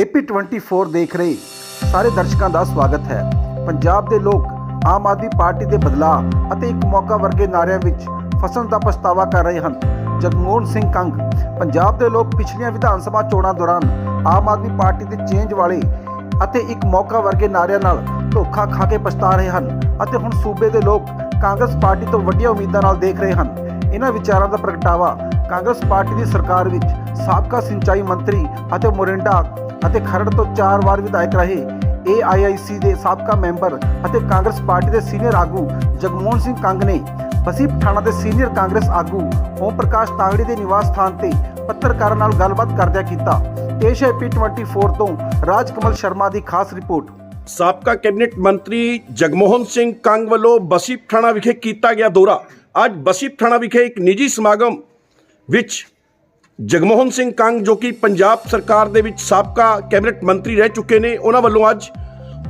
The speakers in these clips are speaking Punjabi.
AP24 ਦੇਖ ਰਹੇ। ਸਾਰੇ ਦਰਸ਼ਕਾਂ ਦਾ ਸਵਾਗਤ ਹੈ। ਪੰਜਾਬ ਦੇ ਲੋਕ, ਆਮ ਆਦਮੀ ਪਾਰਟੀ ਦੇ ਬਦਲਾਅ ਅਤੇ ਇੱਕ ਮੌਕਾ ਵਰਗੇ ਨਾਰਿਆਂ ਵਿੱਚ ਫਸਣ ਦਾ ਪਛਤਾਵਾ ਕਰ ਰਹੇ ਹਨ। ਜਗਮੋਹਨ ਸਿੰਘ ਕੰਗ, ਪੰਜਾਬ ਦੇ ਲੋਕ ਪਿਛਲੀਆਂ ਵਿਧਾਨ ਸਭਾ ਚੋਣਾਂ ਦੌਰਾਨ ਆਮ ਆਦਮੀ ਪਾਰਟੀ ਦੇ ਚੇਂਜ ਵਾਲੇ ਅਤੇ ਇੱਕ ਮੌਕਾ ਵਰਗੇ ਨਾਰਿਆਂ ਨਾਲ ਧੋਖਾ ਖਾ ਕੇ ਪਛਤਾ ਰਹੇ ਹਨ ਅਤੇ ਹੁਣ ਸੂਬੇ ਦੇ ਲੋਕ ਕਾਂਗਰਸ ਪਾਰਟੀ ਤੋਂ ਵੱਡੀਆਂ ਉਮੀਦਾਂ ਨਾਲ ਦੇਖ ਰਹੇ ਹਨ। ਇਹਨਾਂ ਵਿਚਾਰਾਂ ਦਾ ਪ੍ਰਗਟਾਵਾ ਕਾਂਗਰਸ ਪਾਰਟੀ ਦੀ ਸਰਕਾਰ ਵਿੱਚ ਸਾਬਕਾ ਸਿੰਚਾਈ ਮੰਤਰੀ ਅਤੇ ਮੋਰਿੰਡਾ ਅਤੇ ਖਰੜ ਤੋਂ ਚਾਰ ਵਾਰ ਵਿਧਾਇਕ ਰਹੇ। AIIC ਦੇ ਸਾਬਕਾ ਮੈਂਬਰ ਅਤੇ ਕਾਂਗਰਸ ਪਾਰਟੀ ਦੇ ਸੀਨੀਅਰ ਆਗੂ ਜਗਮੋਹਨ ਸਿੰਘ ਕੰਗ ਨੇ ਬਸੀ ਪਠਾਣਾ ਦੇ ਸੀਨੀਅਰ ਕਾਂਗਰਸ ਆਗੂ ਓਮ ਪ੍ਰਕਾਸ਼ ਤਾਂਗੜੀ ਦੇ ਨਿਵਾਸ ਸਥਾਨ ਤੇ ਪੱਤਰਕਾਰਾਂ ਨਾਲ ਗੱਲਬਾਤ ਕਰਦਿਆਂ ਕੀਤਾ। ਪੇਸ਼ ਹੈ P24 ਤੋਂ ਰਾਜਕਮਲ ਸ਼ਰਮਾ ਦੀ ਖਾਸ ਰਿਪੋਰਟ। ਸਾਬਕਾ ਕੈਬਨਿਟ ਮੰਤਰੀ ਜਗਮੋਹਨ ਸਿੰਘ ਕੰਗ ਵੱਲੋਂ ਬਸੀ ਪਠਾਣਾ ਵਿਖੇ ਕੀਤਾ ਗਿਆ ਦੌਰਾ। ਅੱਜ ਬਸੀ ਪਠਾਣਾ ਵਿਖੇ ਇੱਕ ਨਿੱਜੀ ਸਮਾਗਮ ਵਿੱਚ ਜਗਮੋਹਨ ਸਿੰਘ ਕੰਗ, ਜੋ ਕਿ ਪੰਜਾਬ ਸਰਕਾਰ ਦੇ ਵਿੱਚ ਸਾਬਕਾ ਕੈਬਨਿਟ ਮੰਤਰੀ ਰਹਿ ਚੁੱਕੇ ਨੇ, ਉਹਨਾਂ ਵੱਲੋਂ ਅੱਜ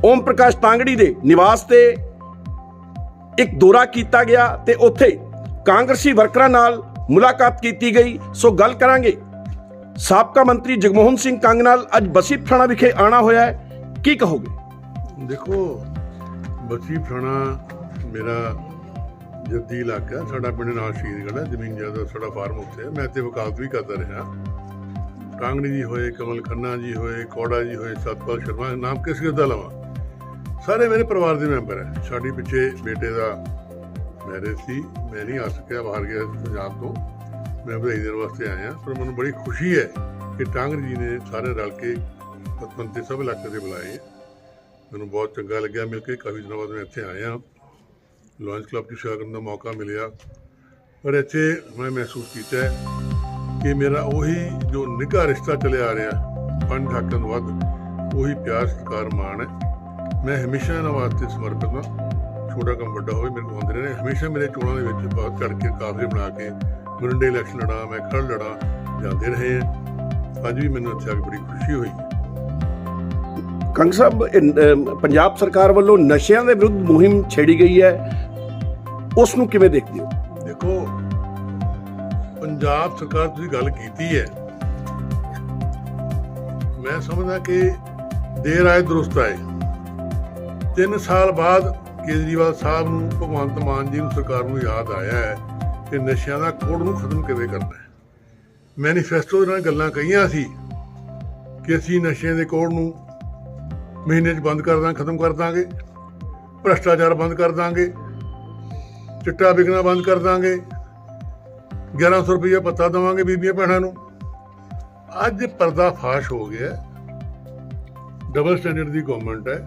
ਓਮ ਪ੍ਰਕਾਸ਼ ਤਾਂਗੜੀ ਦੇ ਨਿਵਾਸ ਤੇ ਇੱਕ ਦੌਰਾ ਕੀਤਾ ਗਿਆ ਤੇ ਉੱਥੇ ਕਾਂਗਰਸੀ ਵਰਕਰਾਂ ਨਾਲ ਮੁਲਾਕਾਤ ਕੀਤੀ ਗਈ। ਸੋ ਗੱਲ ਕਰਾਂਗੇ ਸਾਬਕਾ ਮੰਤਰੀ ਜਗਮੋਹਨ ਸਿੰਘ ਕੰਗ ਨਾਲ। ਅੱਜ ਬਸੀ ਪਠਾਣਾ ਵਿਖੇ ਆਣਾ ਹੋਇਆ ਹੈ। ਕੀ ਕਹੋਗੇ? ਦੇਖੋ ਬਸੀ ਫਾਣਾ ਮੇਰਾ ਜੱਦੀ ਇਲਾਕਾ ਸਾਡਾ ਪਿੰਡ ਨਾਲ ਸ਼ਹੀਦਗੜ੍ਹ ਹੈ, ਜ਼ਮੀਨ ਜਾਇਦਾਦ ਸਾਡਾ ਫਾਰਮ ਉੱਥੇ ਹੈ। ਮੈਂ ਤੇ ਵਕਾਲਤ ਵੀ ਕਰਦਾ ਰਿਹਾ। ਕਾਂਗੜੀ ਜੀ ਹੋਏ, ਕਮਲ ਖੰਨਾ ਜੀ ਹੋਏ, ਕੋੜਾ ਜੀ ਹੋਏ, ਸਤਪਾਲ ਸ਼ਰਮਾ, ਨਾਮ ਕਿਸ ਕਿਸ ਦਾ ਲਵਾਂ? ਸਾਰੇ ਮੇਰੇ ਪਰਿਵਾਰ ਦੇ ਮੈਂਬਰ ਹੈ। ਸਾਡੀ ਪਿੱਛੇ ਬੇਟੇ ਦਾ ਮੈਰਿਜ ਸੀ। ਮੈਂ ਨਹੀਂ ਆ ਸਕਿਆ, ਬਾਹਰ ਗਿਆ ਪੰਜਾਬ ਤੋਂ। ਮੈਂ ਵਧਾਈ ਦੇਣ ਵਾਸਤੇ ਆਇਆ, ਪਰ ਮੈਨੂੰ ਬੜੀ ਖੁਸ਼ੀ ਹੈ ਕਿ ਟਾਂਗੜੀ ਜੀ ਨੇ ਸਾਰੇ ਰਲ ਕੇ ਪਤਵੰਤੇ ਸਭ ਇਲਾਕੇ ਦੇ ਬੁਲਾਏ। ਮੈਨੂੰ ਬਹੁਤ ਚੰਗਾ ਲੱਗਿਆ, ਮਿਲ ਕੇ ਕਾਫੀ ਦਿਨਾਂ ਬਾਅਦ ਮੈਂ ਇੱਥੇ ਆਇਆ। ਲਾਇਨਸ ਕਲੱਬ ਦੀ ਸੇਵਾ ਕਰਨ ਦਾ ਮੌਕਾ ਮਿਲਿਆ। ਪਰ ਇੱਥੇ ਮੈਂ ਮਹਿਸੂਸ ਕੀਤਾ ਕਿ ਮੇਰਾ ਉਹੀ ਜੋ ਨਿੱਘਾ ਰਿਸ਼ਤਾ ਚੱਲਿਆ ਆ ਰਿਹਾ ਪੰਜ ਹਾਕਾਂ ਤੋਂ ਵੱਧ, ਉਹੀ ਪਿਆਰ, ਸਤਿਕਾਰ, ਮਾਣ ਹੈ। ਮੈਂ ਹਮੇਸ਼ਾ ਇਹਨਾਂ ਵਾਸਤੇ ਸਮਰਪਿਤ ਹਾਂ। ਛੋਟਾ ਕੰਮ ਵੱਡਾ ਹੋਵੇ, ਮੇਰੇ ਕੋਲ ਆਉਂਦੇ ਨੇ ਹਮੇਸ਼ਾ ਮੇਰੇ ਚੋਣਾਂ ਦੇ ਵਿੱਚ ਬਹੁਤ ਚੜ ਕੇ ਕਾਫਲੇ ਬਣਾ ਕੇ ਮੁਰੰਡੇ ਇਲੈਕਸ਼ਨ ਲੜਾ, ਮੈਂ ਖੜ ਲੜਾ, ਜਾਂਦੇ ਰਹੇ ਅੱਜ ਵੀ ਮੈਨੂੰ ਇੱਥੇ ਆ ਕੇ ਬੜੀ ਖੁਸ਼ੀ ਹੋਈ। ਕੰਗ ਸਾਹਿਬ ਪੰਜਾਬ ਸਰਕਾਰ ਵੱਲੋਂ ਨਸ਼ਿਆਂ ਦੇ ਵਿਰੁੱਧ ਮੁਹਿੰਮ ਛੇੜੀ ਗਈ ਹੈ। ਉਸ ਨੂੰ ਕਿਵੇਂ ਦੇਖਦੇ ਹੋ? ਦੇਖੋ, ਪੰਜਾਬ ਸਰਕਾਰ ਤੁਸੀਂ ਗੱਲ ਕੀਤੀ ਹੈ। ਮੈਂ ਸਮਝਦਾ ਕਿ ਦੇਰ ਆਏ, ਦਰੁਸਤ ਆਏ। 3 ਸਾਲ ਬਾਅਦ ਕੇਜਰੀਵਾਲ ਸਾਹਿਬ ਨੂੰ, ਭਗਵੰਤ ਮਾਨ ਜੀ ਨੂੰ ਸਰਕਾਰ ਨੂੰ ਯਾਦ ਆਇਆ ਹੈ ਕਿ ਨਸ਼ਿਆਂ ਦਾ ਕੋੜ ਨੂੰ ਖਤਮ ਕਿਵੇਂ ਕਰਨਾ ਹੈ। ਮੈਨੀਫੈਸਟੋ ਦੇ ਨਾਲ ਗੱਲਾਂ ਕਹੀਆਂ ਸੀ ਕਿ ਅਸੀਂ ਨਸ਼ਿਆਂ ਦੇ ਕੋੜ ਨੂੰ ਮਹੀਨੇ 'ਚ ਬੰਦ ਕਰ ਦਾਂ, ਖਤਮ ਕਰ ਦਾਂਗੇ। ਭ੍ਰਸ਼ਟਾਚਾਰ ਬੰਦ ਕਰ ਦਾਂਗੇ। ਚਿੱਟਾ ਵਿਕਣਾ ਬੰਦ ਕਰ ਦਾਂਗੇ। 1100 ਰੁਪਏ ਪੱਤਾ ਦੇਵਾਂਗੇ ਬੀਬੀਆਂ ਭੈਣਾਂ ਨੂੰ। ਅੱਜ ਪਰਦਾ ਫਾਸ਼ ਹੋ ਗਿਆ। ਡਬਲ ਸਟੈਂਡਰਡ ਦੀ ਗਵਰਨਮੈਂਟ ਹੈ।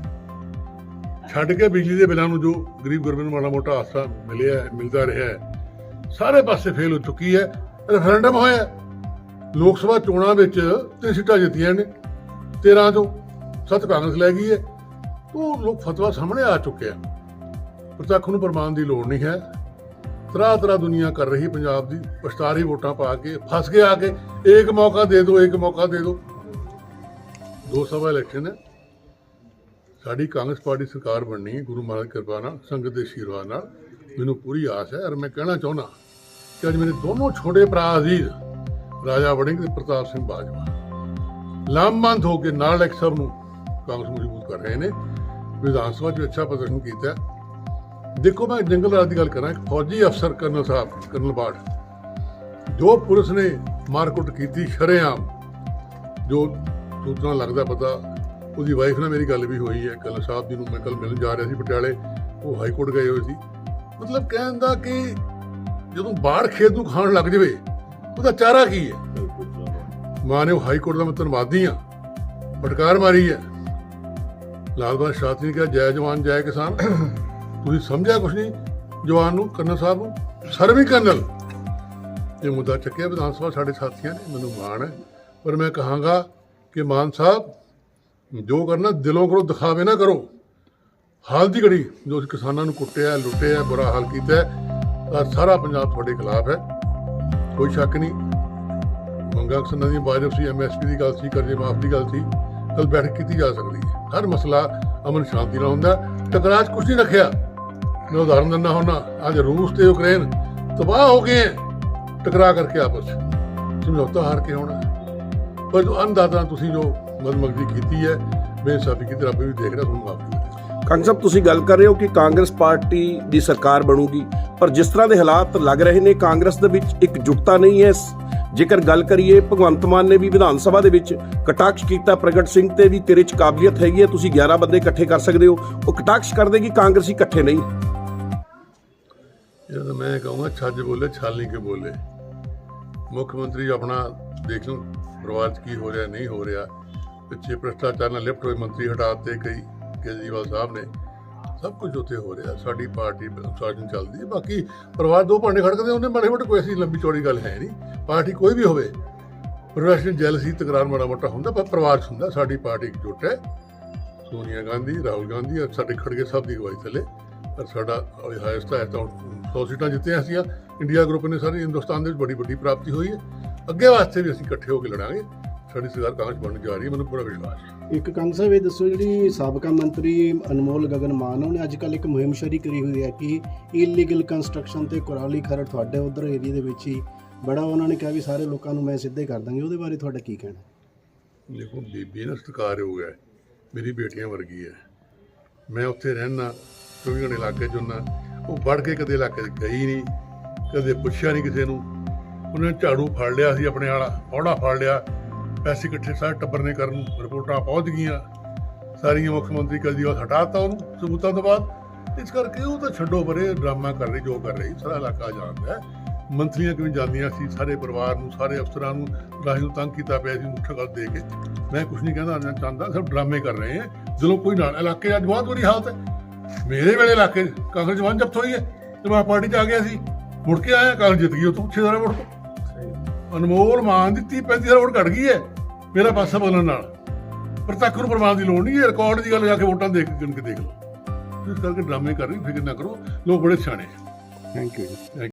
ਛੱਡ ਕੇ ਬਿਜਲੀ ਦੇ ਬਿੱਲਾਂ ਨੂੰ ਜੋ ਗਰੀਬ ਗੁਰਬੇ ਨੂੰ ਮਾੜਾ ਮੋਟਾ ਆਸਾ ਮਿਲਿਆ, ਮਿਲਦਾ ਰਿਹਾ ਹੈ, ਸਾਰੇ ਪਾਸੇ ਫੇਲ ਹੋ ਚੁੱਕੀ ਹੈ। ਰੈਫਰੈਂਡਮ ਹੋਇਆ ਲੋਕ ਸਭਾ ਚੋਣਾਂ ਵਿੱਚ ਤਿੰਨ ਸੀਟਾਂ ਜਿੱਤੀਆਂ ਨੇ। 13 ਤੋਂ ਸੱਤ ਕਾਂਗਰਸ ਲੈ ਗਈ ਹੈ। ਉਹ ਲੋਕ ਫਤਵਾ ਸਾਹਮਣੇ ਆ ਚੁੱਕਿਆ ਪ੍ਰਤੱਖ ਨੂੰ ਪ੍ਰਮਾਣ ਦੀ ਲੋੜ ਨਹੀਂ ਹੈ। ਤਰਾ ਤਰਾ ਦੁਨੀਆ ਕਰ ਰਹੀ ਪੰਜਾਬ ਦੀ, ਪਛਤਾਰੀ ਵੋਟਾਂ ਪਾ ਕੇ, ਫਸ ਕੇ ਆ ਕੇ, ਇੱਕ ਮੌਕਾ ਦੇ ਦਿਓ, ਇੱਕ ਮੌਕਾ ਦੇ ਦਿਓ। ਦੋ ਸਭਾ ਇਲੈਕਸ਼ਨ ਹੈ ਸਾਡੀ ਕਾਂਗਰਸ ਪਾਰਟੀ ਸਰਕਾਰ ਬਣਨੀ ਹੈ, ਗੁਰੂ ਮਹਾਰਾਜ ਕਿਰਪਾ ਨਾਲ, ਸੰਗਤ ਦੇ ਆਸ਼ੀਰਵਾਦ ਨਾਲ। ਮੈਨੂੰ ਪੂਰੀ ਆਸ ਹੈ ਔਰ ਮੈਂ ਕਹਿਣਾ ਚਾਹੁੰਦਾ ਕਿ ਅੱਜ ਮੇਰੇ ਦੋਨੋਂ ਛੋਟੇ ਭਰਾ ਅਜ਼ੀਜ਼, ਰਾਜਾ ਵੜਿੰਗ ਤੇ ਪ੍ਰਤਾਪ ਸਿੰਘ ਬਾਜਵਾ, ਲਾਮਬੰਦ ਹੋ ਕੇ ਨਾਲ ਇੱਕ ਸਭ ਨੂੰ ਕਾਂਗਰਸ ਮਜ਼ਬੂਤ ਕਰ ਰਹੇ ਨੇ। ਵਿਧਾਨ ਸਭਾ 'ਚ ਅੱਛਾ ਪ੍ਰਦਰਸ਼ਨ ਕੀਤਾ ਦੇਖੋ ਮੈਂ ਜੰਗਲ ਰਾਜ ਦੀ ਗੱਲ ਕਰਾਂ, ਇੱਕ ਫੌਜੀ ਅਫਸਰ ਕਰਨਲ ਸਾਹਿਬ, ਕਰਨਲ ਬਾੜ ਜੋ ਪੁਲਿਸ ਨੇ ਮਾਰਕੁੱਟ ਕੀਤੀ ਸ਼ਰੇਆਮ, ਜੋ ਸੂਚਨਾ ਲੱਗਦਾ ਪਤਾ, ਉਹਦੀ ਵਾਈਫ ਨਾਲ ਮੇਰੀ ਗੱਲ ਵੀ ਹੋਈ ਹੈ ਕੱਲ ਸਾਹਿਬ ਜੀ ਨੂੰ ਮੈਂ ਕੱਲ ਮਿਲਣ ਜਾ ਰਿਹਾ ਸੀ ਪਟਿਆਲੇ, ਉਹ ਹਾਈ ਕੋਰਟ ਗਏ ਹੋਏ ਸੀ। ਮਤਲਬ ਕਹਿਣ ਦਾ ਕਿ ਜਦੋਂ ਬਾੜ ਖੇਤ ਨੂੰ ਖਾਣ ਲੱਗ ਜਾਵੇ, ਉਹਦਾ ਚਾਰਾ ਕੀ ਹੈ? ਮਾਂ ਨੇ ਉਹ ਹਾਈ ਕੋਰਟ ਦਾ ਮੈਂ ਧੰਨਵਾਦੀ ਆ ਫਟਕਾਰ ਮਾਰੀ ਹੈ। ਲਾਲ ਬਹਾਦਰ ਸ਼ਾਸਤਰੀ ਨੇ ਕਿਹਾ, ਜੈ ਜਵਾਨ, ਜੈ ਕਿਸਾਨ। ਤੁਸੀਂ ਸਮਝਿਆ ਕੁਛ ਨਹੀਂ? ਜਵਾਨ ਨੂੰ, ਕਰਨਲ ਸਾਹਿਬ ਨੂੰ? ਸਰਵੀ ਕਰਨਲ। ਇਹ ਮੁੱਦਾ ਚੱਕਿਆ ਵਿਧਾਨ ਸਭਾ, ਸਾਡੇ ਸਾਥੀਆਂ ਨੇ। ਮੈਨੂੰ ਮਾਣ ਹੈ। ਪਰ ਮੈਂ ਕਹਾਂਗਾ ਕਿ ਮਾਨ ਸਾਹਿਬ, ਜੋ ਕਰਨਾ ਦਿਲੋਂ ਕਰੋ, ਦਿਖਾਵੇ ਨਾ ਕਰੋ। ਹਾਲ ਦੀ ਘੜੀ ਜੋ ਕਿਸਾਨਾਂ ਨੂੰ ਕੁੱਟਿਆ, ਲੁੱਟਿਆ, ਬੁਰਾ ਹਾਲ ਕੀਤਾ ਤਾਂ ਸਾਰਾ ਪੰਜਾਬ ਤੁਹਾਡੇ ਖਿਲਾਫ ਹੈ। ਕੋਈ ਸ਼ੱਕ ਨਹੀਂ। ਮੰਗਾਂ ਕਿਸਾਨਾਂ ਦੀ ਵਾਜਬ ਸੀ ਐਮਐਸਪੀ ਦੀ ਗੱਲ ਸੀ, ਕਰਜ਼ੇ ਮਾਫ ਦੀ ਗੱਲ ਸੀ। ਕੱਲ ਬੈਠਕ ਕੀਤੀ ਜਾ ਸਕਦੀ ਹੈ। ਹਰ ਮਸਲਾ ਅਮਨ ਸ਼ਾਂਤੀ ਨਾਲ ਹੁੰਦਾ ਟਕਰਾਅ 'ਚ ਕੁਛ ਨਹੀਂ ਰੱਖਿਆ। ਮੈਂ ਉਦਾਹਰਨ ਦਿੰਦਾ ਹੁੰਨਾ ਅੱਜ ਰੂਸ ਤੇ ਯੂਕਰੇਨ ਤਬਾਹ ਹੋ ਗਏ ਹੈ ਟਕਰਾ ਕਰਕੇ ਆਪਸ 'ਚ ਸਮਝੌਤਾ ਹਾਰ ਕੇ ਹੋਣਾ ਪਰ ਅੰਦਾਜ਼ਾ ਤੁਸੀਂ ਜੋ ਮਦਮਗਦੀ ਕੀਤੀ ਹੈ, ਬੇਇਨਸਾਫੀ ਕੀਤੀ, ਰੱਬ ਵੀ ਦੇਖ ਰਿਹਾ, ਤੁਹਾਨੂੰ ਮਾਫ ਕੰਗ ਸਾਹਿਬ, ਤੁਸੀਂ ਗੱਲ ਕਰ ਰਹੇ ਹੋ ਕਿ ਕਾਂਗਰਸ ਪਾਰਟੀ ਦੀ ਸਰਕਾਰ ਬਣੂਗੀ, ਪਰ ਜਿਸ ਤਰ੍ਹਾਂ ਦੇ ਹਾਲਾਤ ਲੱਗ ਰਹੇ ਨੇ, ਕਾਂਗਰਸ ਦੇ ਵਿੱਚ ਇੱਕ ਜੁਟਤਾ ਨਹੀਂ ਹੈ ਜੇਕਰ ਗੱਲ ਕਰੀਏ, ਭਗਵੰਤ ਮਾਨ ਨੇ ਵੀ ਵਿਧਾਨ ਸਭਾ ਦੇ ਵਿੱਚ ਕਟਾਕਸ਼ ਕੀਤਾ, ਪ੍ਰਗਟ ਸਿੰਘ ਤੇ ਵੀ ਤੇਰੇ 'ਚ ਕਾਬਲੀਅਤ ਹੈਗੀ ਹੈ, ਤੁਸੀਂ 11 ਬੰਦੇ ਇਕੱਠੇ ਕਰ ਸਕਦੇ ਹੋ। ਉਹ ਕਟਾਕਸ਼ ਕਰਦੇ ਕਿ ਕਾਂਗਰਸੀ ਇਕੱਠੇ ਨਹੀਂ? ਇਹ ਤਾਂ ਮੈਂ ਕਹੂੰਗਾ, ਛੱਜ ਬੋਲੇ, ਛਾਲ ਨਹੀਂ ਕੇ ਬੋਲੇ? ਮੁੱਖ ਮੰਤਰੀ ਆਪਣਾ ਦੇਖ ਲਓ, ਪਰਿਵਾਰ 'ਚ ਕੀ ਹੋ ਰਿਹਾ, ਨਹੀਂ ਹੋ ਰਿਹਾ। ਪਿੱਛੇ ਭ੍ਰਿਸ਼ਟਾਚਾਰ ਨਾਲ ਲਿਪਟ ਹੋਏ ਮੰਤਰੀ ਹਟਾਤੇ ਕਈ, ਕੇਜਰੀਵਾਲ ਸਾਹਿਬ ਨੇ। ਸਭ ਕੁਝ ਉੱਥੇ ਹੋ ਰਿਹਾ, ਸਾਡੀ ਪਾਰਟੀ ਅਨੁਸ਼ਾਸਨ ਚੱਲਦੀ ਹੈ। ਬਾਕੀ ਪਰਿਵਾਰ ਦੋ ਭਾਂਡੇ ਖੜਕਦੇ, ਉਹਨੇ ਮਾੜੇ ਮੋਟੇ ਕੋਈ ਐਸੀ ਲੰਬੀ ਚੌੜੀ ਗੱਲ ਹੈ ਨਹੀਂ। ਪਾਰਟੀ ਕੋਈ ਵੀ ਹੋਵੇ, ਪ੍ਰੋਫੈਸ਼ਨਲ ਜੈਲਸੀ ਤਕਰਾਰ ਮਾੜਾ ਮੋਟਾ ਹੁੰਦਾ, ਪਰ ਪਰਿਵਾਰ 'ਚ ਹੁੰਦਾ। ਸਾਡੀ ਪਾਰਟੀ ਇੱਕ ਜੁੱਟ ਹੈ। ਸੋਨੀਆ ਗਾਂਧੀ, ਰਾਹੁਲ ਗਾਂਧੀ ਔਰ ਸਾਡੇ ਖੜਗੇ ਸਭ ਦੀ ਅਗਵਾਈ ਥੱਲੇ। ਸਾਡਾ ਹਾਇਸਟ ਹੈ ਤਾਂ 100 ਸੀਟਾਂ ਜਿੱਤੀਆਂ ਅਸੀਂ ਇੰਡੀਆ ਗਰੁੱਪ ਨੇ ਸਾਰੀ ਹਿੰਦੁਸਤਾਨ ਦੇ ਵਿੱਚ ਬੜੀ ਵੱਡੀ ਪ੍ਰਾਪਤੀ ਹੋਈ ਹੈ। ਅੱਗੇ ਵਾਸਤੇ ਵੀ ਅਸੀਂ ਇਕੱਠੇ ਹੋ ਕੇ ਲੜਾਂਗੇ। ਸਾਡੀ ਸਰਕਾਰ ਕਾਂਗਰਸ ਬਣਨ ਜਾ ਰਹੀ ਹੈ ਮੈਨੂੰ ਪੂਰਾ ਵਿਸ਼ਵਾਸ ਹੈ। ਇੱਕ ਕੰਗ ਸਾਹਿਬ ਇਹ ਦੱਸੋ ਜਿਹੜੀ ਸਾਬਕਾ ਮੰਤਰੀ ਅਨਮੋਲ ਗਗਨ ਮਾਨ ਉਹਨੇ ਅੱਜ ਕੱਲ ਇੱਕ ਮੁਹਿੰਮ ਸ਼ੁਰੂ ਕਰੀ ਹੋਈ ਹੈ ਕਿ ਇਲੀਗਲ ਕੰਸਟਰਕਸ਼ਨ ਤੇ ਕੁਰਾਲੀ ਖਰੜ ਤੁਹਾਡੇ ਉਧਰ ਏਰੀਆ ਦੇ ਵਿੱਚ ਹੀ ਬੜਾ ਉਹਨਾਂ ਨੇ ਕਿਹਾ ਵੀ ਸਾਰੇ ਲੋਕਾਂ ਨੂੰ ਮੈਂ ਸਿੱਧੇ ਕਰ ਦਾਂਗੀ। ਉਹਦੇ ਬਾਰੇ ਤੁਹਾਡਾ ਕੀ ਕਹਿਣਾ ਦੇਖੋ ਬੀਬੀ ਨਾ ਸਤਿਕਾਰਯੋਗ ਹੈ। ਮੇਰੀ ਬੇਟੀਆਂ ਵਰਗੀ ਹੈ। ਮੈਂ ਉੱਥੇ ਰਹਿਣਾ 24 ਘੰਟੇ ਇਲਾਕੇ 'ਚ ਹੁੰਦਾ। ਉਹ ਵੜ ਕੇ ਕਦੇ ਇਲਾਕੇ 'ਚ ਗਈ ਨਹੀਂ, ਕਦੇ ਪੁੱਛਿਆ ਨਹੀਂ ਕਿਸੇ ਨੂੰ। ਉਹਨੇ ਝਾੜੂ ਫੜ ਲਿਆ ਸੀ ਆਪਣੇ ਵਾਲਾ ਔੜਾ ਫੜ ਲਿਆ। ਪੈਸੇ ਇਕੱਠੇ ਸਾਰੇ ਟੱਬਰ ਨੇ ਕਰਨ ਰਿਪੋਰਟਾਂ ਪਹੁੰਚ ਗਈਆਂ। ਸਾਰੀਆਂ ਮੁੱਖ ਮੰਤਰੀ ਕੇਜਰੀਵਾਲ ਹਟਾਤਾ ਉਹਨੂੰ ਸਬੂਤਾਂ ਤੋਂ ਬਾਅਦ। ਇਸ ਕਰਕੇ ਉਹ ਤਾਂ ਛੱਡੋ ਪਰੇ, ਡਰਾਮਾ ਕਰ ਰਹੀ, ਜੋ ਕਰ ਰਹੀ, ਸਾਰਾ ਇਲਾਕਾ ਜਾਣਦਾ ਹੈ। ਮੰਤਰੀਆਂ ਕਿਵੇਂ ਜਾਂਦੀਆਂ ਸੀ, ਸਾਰੇ ਪਰਿਵਾਰ ਨੂੰ, ਸਾਰੇ ਅਫਸਰਾਂ ਨੂੰ, ਰਾਹੀਂ ਨੂੰ ਤੰਗ ਕੀਤਾ ਪਿਆ ਸੀ ਮੁੱਠ ਗੱਲ ਦੇ ਕੇ। ਮੈਂ ਕੁਝ ਨਹੀਂ ਕਹਿੰਦਾ ਮੈਂ ਚਾਹੁੰਦਾ, ਸਿਰਫ ਡਰਾਮੇ ਕਰ ਰਹੇ ਹੈ। ਜਦੋਂ ਕੋਈ ਨਾਲ ਇਲਾਕੇ ਅੱਜ ਬਹੁਤ ਬੁਰੀ ਹਾਲਤ ਹੈ। ਮੇਰੇ ਵੇਲੇ ਇਲਾਕੇ 'ਚ ਕਾਂਗਰਸ ਜਵਾਨ ਜ਼ਬਤ ਹੋਈ ਹੈ ਤੇ ਮੈਂ ਪਾਰਟੀ 'ਚ ਆ ਗਿਆ ਸੀ। ਮੁੜ ਕੇ ਆਇਆ ਕਾਂਗਰਸ ਜਿੱਤ ਗਈ ਉਹ ਤੋਂ 6000 ਵੋਟ ਤੋਂ ਅਨਮੋਲ ਮਾਨ ਦੀ 30 35000 ਵੋਟ ਘਟ ਗਈ ਹੈ ਮੇਰਾ ਪਾਸਾ ਬਦਲਣ ਨਾਲ। ਪਰ ਤੱਕ ਨੂੰ ਪ੍ਰਮਾਣ ਦੀ ਲੋੜ ਨਹੀਂ ਹੈ ਰਿਕਾਰਡ ਦੀ ਗੱਲ ਜਾ ਕੇ ਵੋਟਾਂ ਦੇਖ ਗਿਣ ਕੇ ਦੇਖ ਲਓ। ਇਸ ਕਰਕੇ ਡਰਾਮੇ ਕਰ ਰਹੀ ਫਿਕਰ ਨਾ ਕਰੋ ਲੋਕ ਬੜੇ ਸਿਆਣੇ ਥੈਂਕ ਯੂ ਜੀ।